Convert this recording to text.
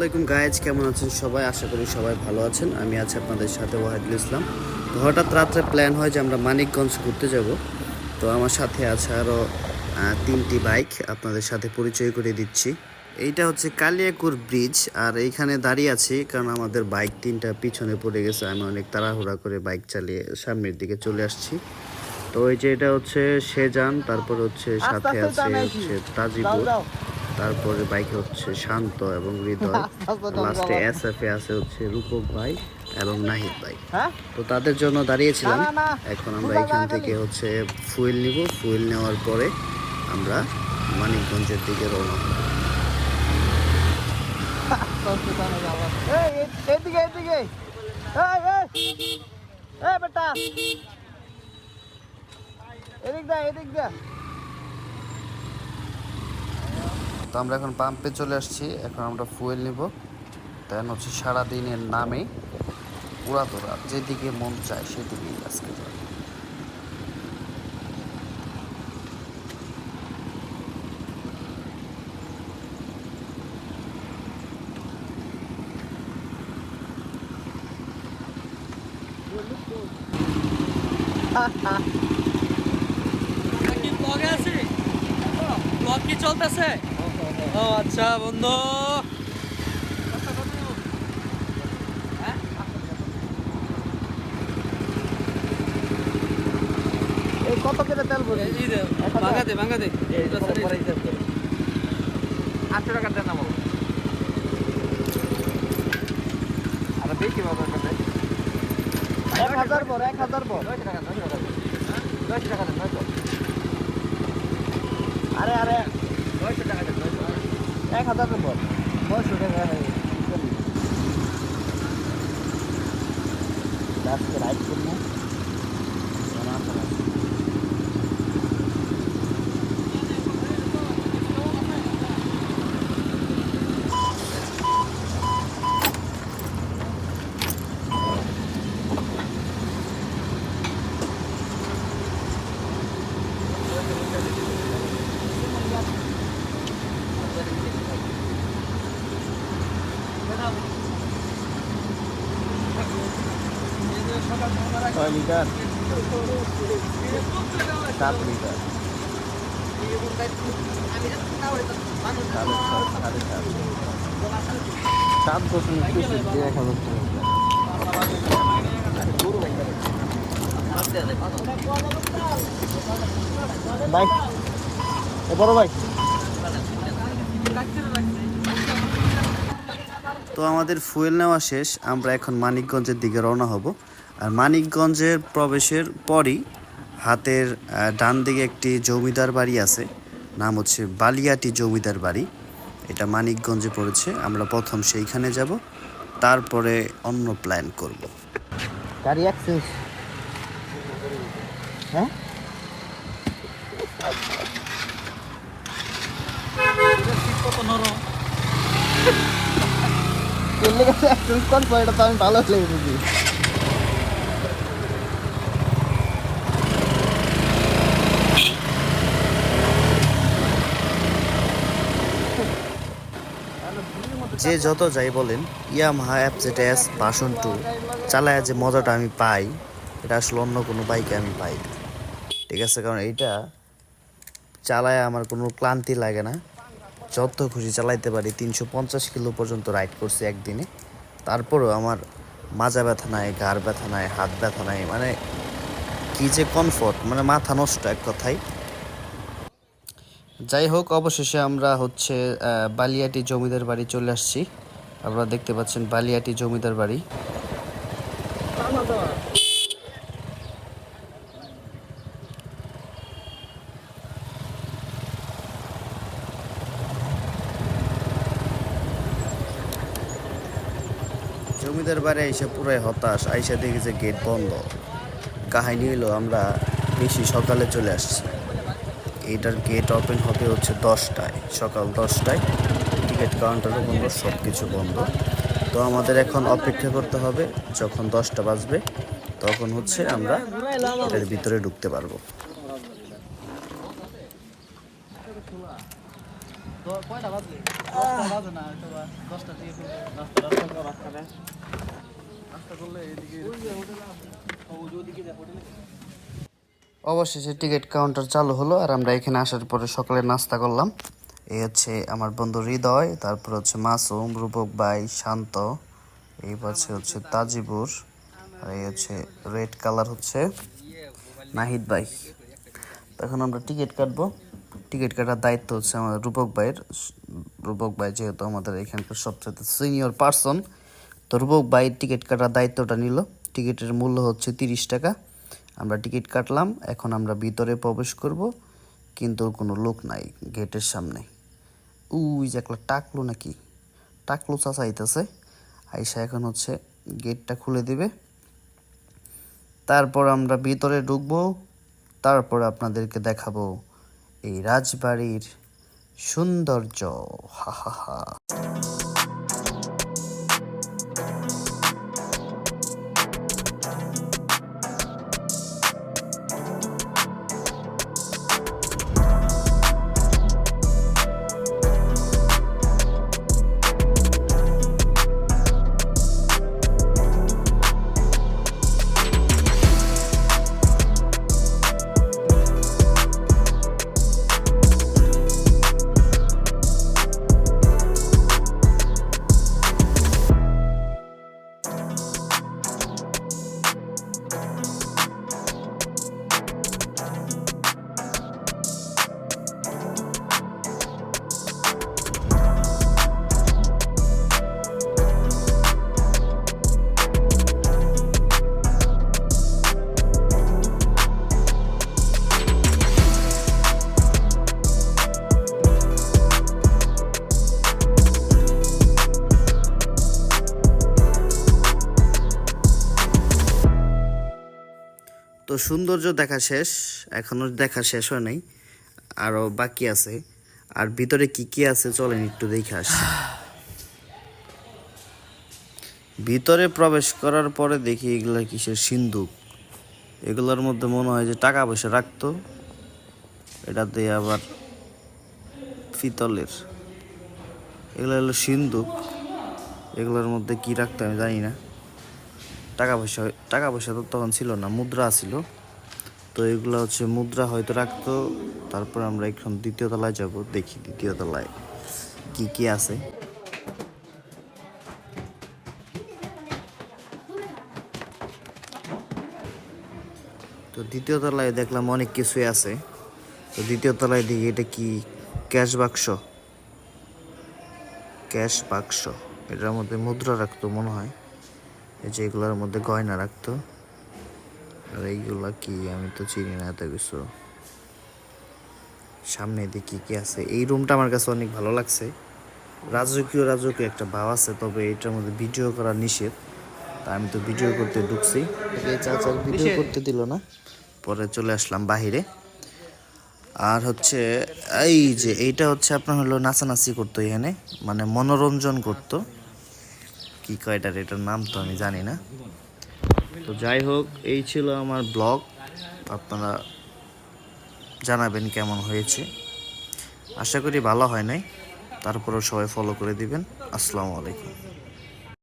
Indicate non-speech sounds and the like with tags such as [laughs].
আলাইকুম গায়েজ কেমন আছেন সবাই? আশা করি সবাই ভালো আছেন। আমি আছি আপনাদের সাথে ওয়াহিদুল ইসলাম। তো হঠাৎ রাত্রে প্ল্যান হয় যে আমরা মানিকগঞ্জ ঘুরতে যাব। তো আমার সাথে আছে আরও তিনটি বাইক আপনাদের সাথে পরিচয় করে দিচ্ছি। এইটা হচ্ছে কালিয়াকুর ব্রিজ আর এইখানে দাঁড়িয়ে আছি কারণ আমাদের বাইক তিনটা পিছনে পড়ে গেছে। আমি অনেক তাড়াহুড়া করে বাইক চালিয়ে সামনের দিকে চলে আসছি। তো এই যে এটা হচ্ছে সেজান তারপর হচ্ছে সাথে আছে হচ্ছে তাজিপুর। তারপরে বাইকে হচ্ছে শান্ত এবং হৃদয়। লাস্টে এস এফ এ আছে হচ্ছে রূপক ভাই এবং নাহিদ ভাই। হ্যাঁ? তো তাদের জন্য দাঁড়িয়েছিলাম। এখন আমরা এখান থেকে হচ্ছে ফুয়েল নিব। ফুয়েল নেওয়ার পরে আমরা মানিকগঞ্জের দিকে রওনা হব। [laughs] এদিক দা এদিক দা। তো আমরা এখন পাম্পে চলে আসছি। এখন আমরা ফুয়েল নিব। দেন হচ্ছে সারাদিনের নামে উড়াতোরা যেদিকে মন চায় সেদিকেই আজকে যাব। কি ব্লগে আছি? ব্লগ কি চলতেছে? ও আচ্ছা বন্ধু। এই কত করে তেল পড়ে এই দে ভাঙা দে ভাঙা দে। আটশো টাকা দেন আমার আর বাবা এক হাজার পর এক হাজার পর আরে আরে। এক হাজার নম্বর নয়শো টাকা আজকে রাইড করব। ছয় লিটার? সাত লিটার। সাত দশমিক তেষট্টি এক হাজার বাইক বড় বাইক তো আমাদের ফুয়েল নেওয়া শেষ, আমরা এখন মানিকগঞ্জের দিকে রওনা হব। আর মানিকগঞ্জের প্রবেশের পরই হাতের ডান দিকে একটি জমিদার বাড়ি আছে, নাম হচ্ছে বালিয়াটি জমিদার বাড়ি। এটা মানিকগঞ্জে পড়েছে, আমরা প্রথম সেইখানে যাব, তারপরে অন্য প্ল্যান করব। গাড়ি হ্যাঁ কত নরম চলে আমি ভালো লেগে বুঝি যে যত যাই বলেন Yamaha F Z S version two চালায় যে মজাটা আমি পাই, এটা আসলে অন্য কোনো বাইকে আমি পাই। ঠিক আছে, কারণ এইটা চালায় আমার কোনো ক্লান্তি লাগে না। যত খুশি চালাইতে পারি, তিনশো পঞ্চাশ কিলো পর্যন্ত রাইড করছি একদিনে। তারপরেও আমার মাজা ব্যথা নাই, ঘাড় ব্যথা নাই, হাত ব্যথা নাই মানে কি যে কমফোর্ট মানে মাথা নষ্ট এক কথায়। যাই হোক, অবশেষে আমরা হচ্ছে বালিয়াটি জমিদার বাড়ি চলে আসছি। আপনারা দেখতে পাচ্ছেন বালিয়াটি জমিদার বাড়ি। জমিদার বাড়ি এসে পুরাই হতাশ, আইসা দেখি যে গেট বন্ধ। কাহিনী হলো আমরা বেশি সকালে চলে আসছি। এইটার গেট ওপেন হবে হচ্ছে দশটায়, সকাল দশটায়। টিকিট কাউন্টারও বন্ধ সব কিছু বন্ধ। তো আমাদের এখন অপেক্ষা করতে হবে, যখন দশটা বাজবে, তখন হচ্ছে আমরা এটার ভিতরে ঢুকতে পারব। কয়টা বাজে দশটা বাজে না রাস্তা রাস্তা করলে এদিকে অবশেষে টিকিট কাউন্টার চালু হলো আর আমরা এখানে আসার পরে সকালে নাস্তা করলাম। এই হচ্ছে আমার বন্ধু হৃদয় তারপর হচ্ছে মাসুম রূপক ভাই শান্ত এই পাশে হচ্ছে তাজিবুর আর এই হচ্ছে রেড কালার হচ্ছে নাহিদ ভাই। এখন আমরা টিকিট কাটবো। টিকিট কাটার দায়িত্ব হচ্ছে আমাদের রূপক ভাইয়ের। রূপক ভাই যেহেতু আমাদের এখানকার সবচেয়ে সিনিয়র পার্সন তো ভাই টিকিট কাটার দায়িত্বটা নিল। টিকিটের মূল্য হচ্ছে তিরিশ টাকা। আমরা টিকিট কাটলাম, এখন আমরা ভিতরে প্রবেশ করব, কিন্তু কোনো লোক নাই গেটের সামনে। উই যে একটা টাকলু নাকি? টাকলু চাচাইতেছে আইসা এখন হচ্ছে গেটটা খুলে দিবে। তারপর আমরা ভিতরে ঢুকবো, তারপর আপনাদেরকে দেখাবো এই রাজবাড়ির সৌন্দর্য। হা হা হা। তো সৌন্দর্য দেখা শেষ, এখনও দেখা শেষ হয় নাই। আরও বাকি আছে। আর ভিতরে কি কি আছে চলেন একটু দেখে আসি। ভিতরে প্রবেশ করার পরে দেখি এগুলা কিসের সিন্ধুক এগুলোর মধ্যে মনে হয় যে টাকা পয়সা রাখতো। এটাতে আবার পিতলের। এগুলো হলো সিন্ধুক এগুলোর মধ্যে কি রাখতো আমি জানি না। টাকা পয়সা টাকা পয়সা তো তখন ছিল না, মুদ্রা ছিল। তো এগুলো হচ্ছে মুদ্রা হয়তো রাখতো, তারপর আমরা এখন দ্বিতীয় তলায় যাব, দেখি দ্বিতীয় তলায় কি কি আছে। তো দ্বিতীয় তলায় দেখলাম অনেক কিছুই আছে। তো দ্বিতীয় তলায় দেখি এটা কি ক্যাশ বাক্স? ক্যাশ বাক্স, এটার মধ্যে মুদ্রা রাখতো মনে হয়। এই যে এগুলোর মধ্যে গয়না রাখতো। আর এইগুলা কি আমি তো চিনি না এত কিছু। সামনে দেখি কি আছে? এই রুমটা আমার কাছে অনেক ভালো লাগছে। রাজকীয় রাজকীয় একটা ভাব আছে তবে এটার মধ্যে ভিডিও করা নিষেধ। তা আমি তো ভিডিও করতে ঢুকছি। চাচার ভিডিও করতে দিল না? পরে চলে আসলাম বাহিরে। আর হচ্ছে এই যে এইটা হচ্ছে আপনার হলো নাচানাচি করতো এখানে। মানে মনোরঞ্জন করতো। কি কয়টার, এটার নাম তো আমি জানি না। তো যাই হোক, এই ছিল আমার ব্লগ। আপনারা জানাবেন কেমন হয়েছে। আশা করি ভালো হয় নাই। তারপরেও সবাই ফলো করে দিবেন। আসসালামু আলাইকুম।